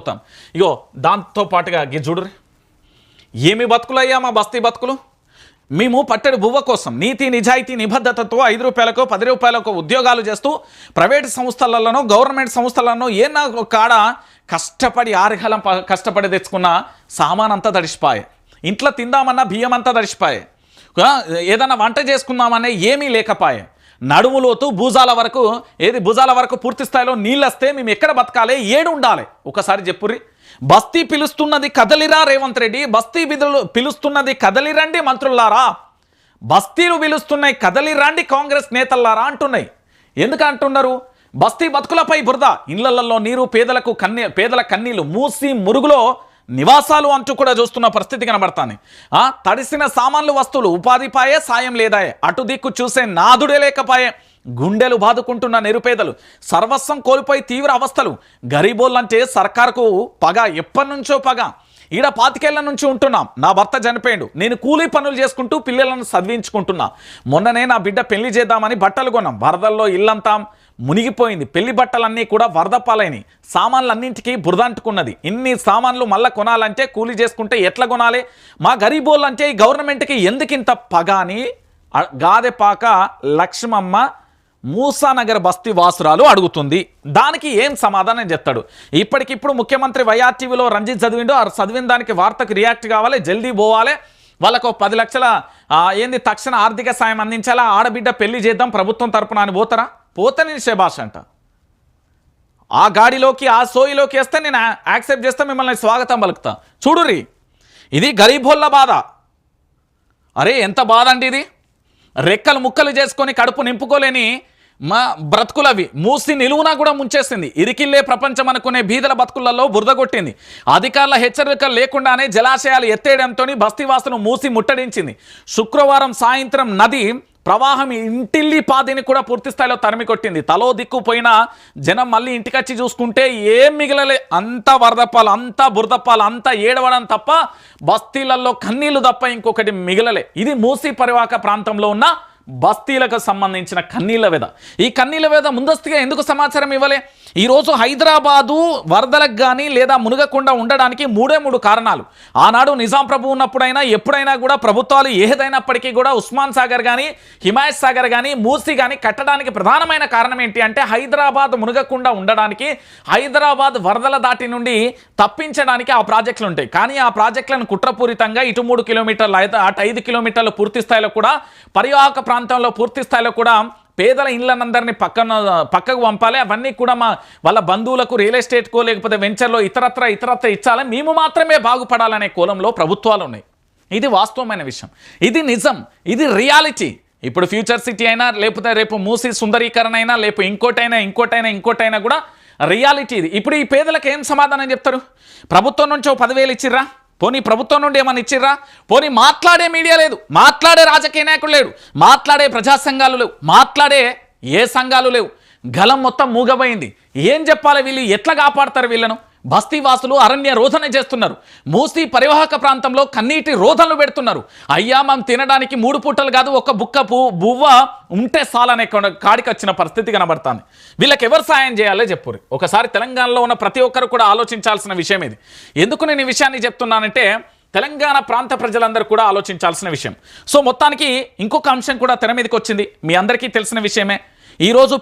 పోతాం ఇగో దాంతో పాటుగా గి చూడురి ఏమి బతుకులయ్యా మా బస్తీ బతుకులు? మేము పట్టడి బువ్వ కోసం నీతి నిజాయితీ నిబద్ధతతో ఐదు రూపాయలకు పది రూపాయలకు ఉద్యోగాలు చేస్తూ ప్రైవేట్ సంస్థలలోనో గవర్నమెంట్ సంస్థలలోనో ఏనా కాడ కష్టపడి ఆరుగలం ప- కష్టపడి తెచ్చుకున్న సామాన్ అంతా తడిసిపాయే ఇంట్లో తిందామన్నా బియ్యం అంతా తడిసిపాయే ఏదైనా వంట చేసుకుందామనే ఏమీ లేకపాయే నడుములోతు భుజాల వరకు ఏది భుజాల వరకు పూర్తి స్థాయిలో నీళ్ళు వస్తే మేము ఎక్కడ బతకాలి? ఏడు ఉండాలి ఒకసారి చెప్పుర్రి. బస్తీ పిలుస్తున్నది కదలిరా రేవంత్ రెడ్డి బస్తీ బిధులు పిలుస్తున్నది కదలిరండి మంత్రులారా బస్తీలు పిలుస్తున్నాయి కదలిరండి కాంగ్రెస్ నేతల్లారా అంటున్నాయి. ఎందుకు అంటున్నారు? బస్తీ బతుకులపై బురద. ఇళ్ళలో నీరు పేదలకు కన్నీ పేదల కన్నీళ్ళు మూసి మురుగులో నివాసాలు అంటూ కూడా చూస్తున్న పరిస్థితి కనబడతాను ఆ తడిసిన సామాన్లు వస్తువులు ఉపాధిపాయే సాయం లేదాయే. అటు దిక్కు చూసే నాదుడే లేకపాయే. గుండెలు బాదుకుంటున్న నిరుపేదలు సర్వస్వం కోల్పోయి తీవ్ర అవస్థలు. గరీబోళ్ళంటే సర్కారుకు పగ ఎప్పటి నుంచో పగ. ఈడ పాతికేళ్ళ నుంచి ఉంటున్నాం. నా భర్త చనిపోయాడు. నేను కూలీ పనులు చేసుకుంటూ పిల్లలను చదివించుకుంటున్నా. మొన్ననే నా బిడ్డ పెళ్ళి చేద్దామని బట్టలు కొన్నాం. వరదల్లో ఇల్లంతా మునిగిపోయింది. పెళ్ళి బట్టలన్నీ కూడా వరద పాలైనవి సామాన్లన్నింటికీ బురదంటుకున్నది ఇన్ని సామాన్లు మళ్ళీ కొనాలంటే కూలీ చేసుకుంటే ఎట్లా కొనాలి? మా గరీబోళ్ళు అంటే ఈ గవర్నమెంట్కి ఎందుకింత పగ అని గాదెపాక లక్ష్మమ్మ మూసానగర్ బస్తీ వాసురాలు అడుగుతుంది. దానికి ఏం సమాధానం చెప్తాడు? ఇప్పటికిప్పుడు ముఖ్యమంత్రి వైఆర్టీవీలో రంజిత్ చదివిండు ఆ చదివిన దానికి వార్తకు రియాక్ట్ కావాలి జల్దీ పోవాలి. వాళ్ళకు ఓ పది లక్షల ఏంది తక్షణ ఆర్థిక సాయం అందించాలా? ఆడబిడ్డ పెళ్ళి చేద్దాం ప్రభుత్వం తరపున అని పోతారా? పోతే నేను శభాష్ అంట. ఆ గాడిలోకి ఆ సోయిలోకి వేస్తే నేను యాక్సెప్ట్ చేస్తే మిమ్మల్ని స్వాగతం పలుకుతా. చూడురి ఇది గరీబోళ్ళ బాధ. అరే ఎంత బాధ అండి ఇది? రెక్కలు ముక్కలు చేసుకొని కడుపు నింపుకోలేని మా బ్రతుకులవి. మూసి నిలువునా కూడా ముంచేసింది. ఇరికిల్లే ప్రపంచం అనుకునే బీదల బతుకులలో బురద కొట్టింది. అధికారుల హెచ్చరికలు లేకుండానే జలాశయాలు ఎత్తేయడంతో బస్తీవాసులు మూసి ముట్టడించింది. శుక్రవారం సాయంత్రం నది ప్రవాహం ఇంటిల్లి పాదిని కూడా పూర్తి స్థాయిలో తరిమి కొట్టింది తలో దిక్కుపోయినా జనం మళ్ళీ ఇంటికొచ్చి చూసుకుంటే ఏం మిగలలే. అంతా వరదప్పాలు అంతా బురదప్పాలు అంతా ఏడవడం తప్ప బస్తీలలో కన్నీళ్ళు తప్ప ఇంకొకటి మిగలలే. ఇది మూసీ పరివాహక ప్రాంతంలో ఉన్న బస్తీలకు సంబంధించిన కన్నీళ్ళ వేద ఈ కన్నీళ్ళ వేద ముందస్తుగా ఎందుకు సమాచారం ఇవ్వలే? ఈరోజు హైదరాబాదు వరదలకు కానీ లేదా మునగకుండా ఉండడానికి మూడే మూడు కారణాలు. ఆనాడు నిజాం ప్రభు ఉన్నప్పుడైనా ఎప్పుడైనా కూడా ప్రభుత్వాలు ఏదైనప్పటికీ కూడా ఉస్మాన్ సాగర్ కానీ హిమాయత్ సాగర్ కానీ మూసీ కానీ కట్టడానికి ప్రధానమైన కారణం ఏంటి అంటే హైదరాబాద్ మునగకుండా ఉండడానికి హైదరాబాద్ వరదల దాటి నుండి తప్పించడానికి ఆ ప్రాజెక్టులు ఉంటాయి. కానీ ఆ ప్రాజెక్టులను కుట్రపూరితంగా ఇటు మూడు కిలోమీటర్లు అయితే అటు ఐదు కిలోమీటర్లు పూర్తి స్థాయిలో కూడా పరివాహక ప్రాంతంలో పూర్తి స్థాయిలో కూడా పేదల ఇళ్ళనందరినీ పక్కన పక్కకు పంపాలి. అవన్నీ కూడా మా వాళ్ళ బంధువులకు రియల్ ఎస్టేట్కో లేకపోతే వెంచర్లో ఇతరత్ర ఇతరత్ర ఇచ్చాలి. మేము మాత్రమే బాగుపడాలనే కోలంలో ప్రభుత్వాలు ఉన్నాయి. ఇది వాస్తవమైన విషయం. ఇది నిజం. ఇది రియాలిటీ. ఇప్పుడు ఫ్యూచర్ సిటీ అయినా లేకపోతే రేపు మూసి సుందరీకరణ అయినా లేకపోతే ఇంకోటైనా ఇంకోటైనా ఇంకోటైనా కూడా రియాలిటీ ఇది. ఇప్పుడు ఈ పేదలకు ఏం సమాధానం చెప్తారు? ప్రభుత్వం నుంచి ఓ పదివేలు ఇచ్చిర్రా? పోనీ ప్రభుత్వం నుండి ఏమన్నా ఇచ్చిర్రా? పోనీ మాట్లాడే మీడియా లేదు మాట్లాడే రాజకీయ నాయకులు లేడు మాట్లాడే ప్రజా సంఘాలు లేవు మాట్లాడే ఏ సంఘాలు లేవు. గలం మొత్తం మూగబోయింది. ఏం చెప్పాలి వీళ్ళు? ఎట్లా కాపాడతారు వీళ్ళను? బస్తీవాసులు అరణ్య రోధన చేస్తున్నారు. మూసీ పరివాహక ప్రాంతంలో కన్నీటి రోధనలు పెడుతున్నారు. అయ్యా మనం తినడానికి మూడు పూటలు కాదు ఒక బుక్కపు బువ్వ ఉంటే సాలనే కాడికి వచ్చిన పరిస్థితి కనబడుతుంది. వీళ్ళకి ఎవరు సాయం చేయాలో చెప్పురు ఒకసారి తెలంగాణలో ఉన్న ప్రతి ఒక్కరు కూడా ఆలోచించాల్సిన విషయం ఇది. ఎందుకు నేను ఈ విషయాన్ని చెప్తున్నానంటే తెలంగాణ ప్రాంత ప్రజలందరూ కూడా ఆలోచించాల్సిన విషయం. సో మొత్తానికి ఇంకొక అంశం కూడా తెర మీదకి వచ్చింది. మీ అందరికీ తెలిసిన విషయమే. ఈరోజు